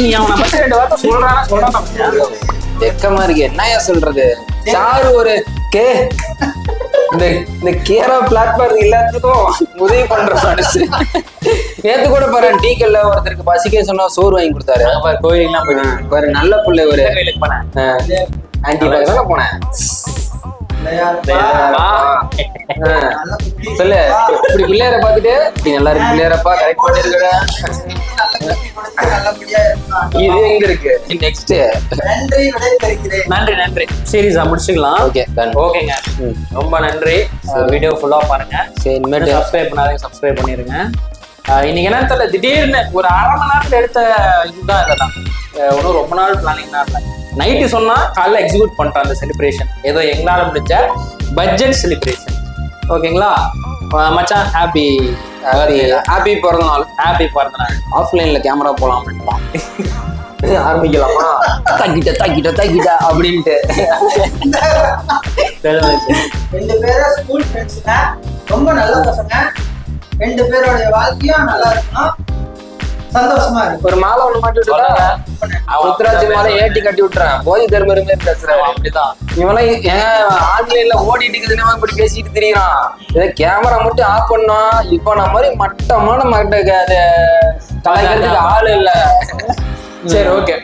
நீ அவனை பத்தி ரெண்டு வார்த்தை சொல்றானா சொல்றான் வெக்கமா இருக்கு. என்னயா சொல்றது? சாரு ஒரு கே இந்த இந்த கேரா பிளாட்ஃபார்ம் எல்லாத்துக்கும் உதவி பண்ற மனுஷன். நேத்து கூட பாரு டீ கல்ல ஒருத்தருக்கு பசிக்க சொன்னா சோறு வாங்கி கொடுத்தாரு. கோயிலுக்குலாம் போயிட்டு பாரு நல்ல பிள்ளை ஒரு ஆன்டி பக்கம் போனேன். சொல்லு இப்படி பிள்ளையார பாத்துட்டு நீ நல்லா இருக்கு பிள்ளையாரப்பா கரெக்ட் இது எங்க இருக்கு? நெக்ஸ்ட் நன்றி விடைபெறுகிறேன். நன்றி நன்றி. சீரியஸா முடிச்சுக்கலாம்? ஓகே டன் ஓகேங்க. ரொம்ப நன்றி. வீடியோ ஃபுல்லா பாருங்க. சரி இனிமேட்டு சப்ஸ்கிரைப் பண்ணாதீங்க சப்ஸ்கிரைப் பண்ணிருங்க. இன்னைக்கு என்னன்னு தெரியல திடீர்னு ஒரு அரை மணி நேரத்துல எடுத்த இதுதான் இதெல்லாம். ஒன்றும் ரொம்ப நாள் பிளானிங் தான் இல்லை. நைட்டு சொன்னா காலைல எக்ஸிக்யூட் பண்ணிட்டோம் அந்த செலிப்ரேஷன் ஏதோ எங்களால முடிஞ்ச பட்ஜெட் செலிப்ரேஷன் ஓகேங்களா மச்சான் ஹாப்பி ஹாப்பி பிறந்த நாள் ஹாப்பி பிறந்த நாள் ஆஃப்லைன்ல கேமரா போலாம் ஆரம்பிக்கலாமா? தக்கிட்ட தக்கிட்ட தக்கிட்ட அப்படின்ட்டு. ரெண்டு பேரும் ஸ்கூல் ஃப்ரெண்ட்ஸுங்க ரொம்ப நல்ல பசங்க. ரெண்டு பேரோடைய வாழ்க்கையும் நல்லா இருக்கணும். சந்தோஷமா இருக்கும் ஒரு மாலை ஒண்ணு மாட்டி விட்டுட்டா ருத்ராட்சி மாலை ஏட்டி கட்டி விட்டுறேன். போதி தர்மர் மாதிரி பேசுறேன் அப்படிதான். இவெல்லாம் ஏன் ஆன்லைன்ல ஓடிட்டு இருக்குதுன்னு இப்படி பேசிட்டு திரியறான்? இதை கேமரா மட்டும் ஆஃப் பண்ணா இப்ப நான் மாதிரி மட்டமான மட்ட அது கலாய்க்கிறதுக்கு ஆள் இல்ல. சரி ஓகே.